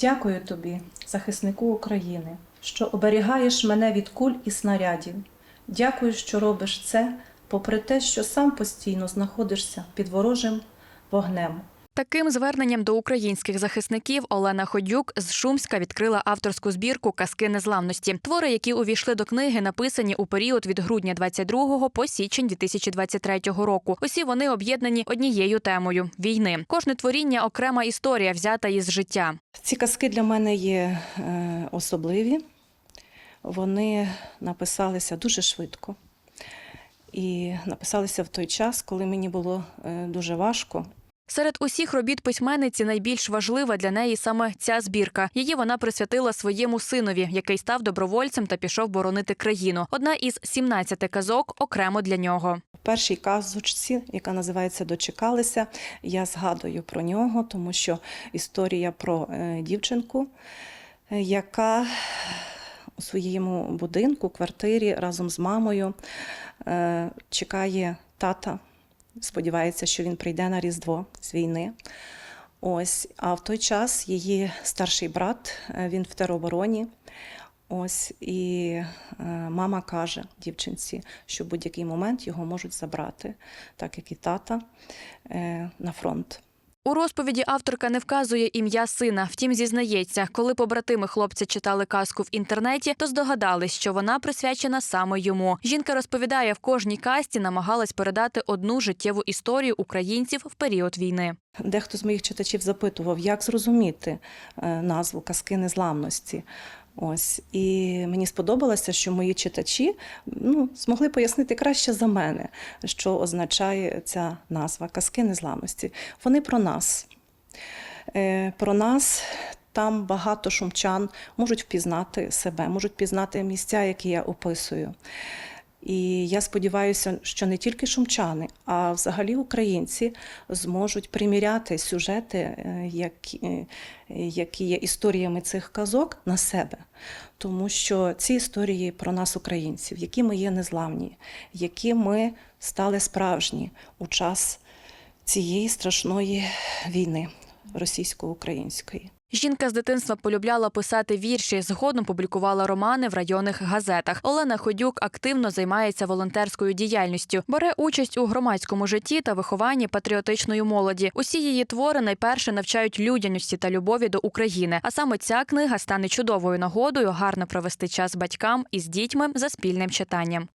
Дякую тобі, захиснику України, що оберігаєш мене від куль і снарядів. Дякую, що робиш це, попри те, що сам постійно знаходишся під ворожим вогнем. Таким зверненням до українських захисників Олена Ходюк з Шумська відкрила авторську збірку Казки незламності. Твори, які увійшли до книги, написані у період від грудня 22 по січень 2023 року. Усі вони об'єднані однією темою війни. Кожне творіння окрема історія, взята із життя. Ці казки для мене є е, особливі. Вони написалися дуже швидко. І написалися в той час, коли мені було е, дуже важко. Серед усіх робіт письменниці найбільш важлива для неї саме ця збірка. Її вона присвятила своєму синові, який став добровольцем та пішов боронити країну. Одна із 17 казок окремо для нього. Першій казочці, яка називається Дочекалися, я згадую про нього, тому що історія про е, дівчинку, е, яка у своєму будинку, квартирі разом з мамою е, чекає тата. Сподівається, що він прийде на Різдво з війни. Ось, а в той час її старший брат, е, він в теробороні. Ось і е, мама каже дівчинці, що в будь-який момент його можуть забрати, так як і тата, е, на фронт. У розповіді авторка не вказує ім'я сина. Втім, зізнається, коли побратими хлопця читали казку в інтернеті, то здогадались, що вона присвячена саме йому. Жінка розповідає, в кожній касті намагалась передати одну життєву історію українців в період війни. Дехто з моїх читачів запитував, як зрозуміти е, назву казки незламності. Ось і мені сподобалося, що мої читачі ну, змогли пояснити краще за мене, що означає ця назва казки незламності. Вони про нас. Е, Про нас там багато шумчан можуть впізнати себе, можуть впізнати місця, які я описую. І я сподіваюся, що не тільки шумчани, а взагалі українці зможуть приміряти сюжети, е, які, е, які є історіями цих казок, на себе. Тому що ці історії про нас, українців, які ми є незламні, які ми стали справжні у час цієї страшної війни російсько-української. Жінка з дитинства полюбляла писати вірші. Згодом публікувала романи в районних газетах. Олена Ходюк активно займається волонтерською діяльністю, бере участь у громадському житті та вихованні патріотичної молоді. Усі її твори найперше навчають людяності та любові до України. А саме ця книга стане чудовою нагодою гарно провести час батькам із дітьми за спільним читанням.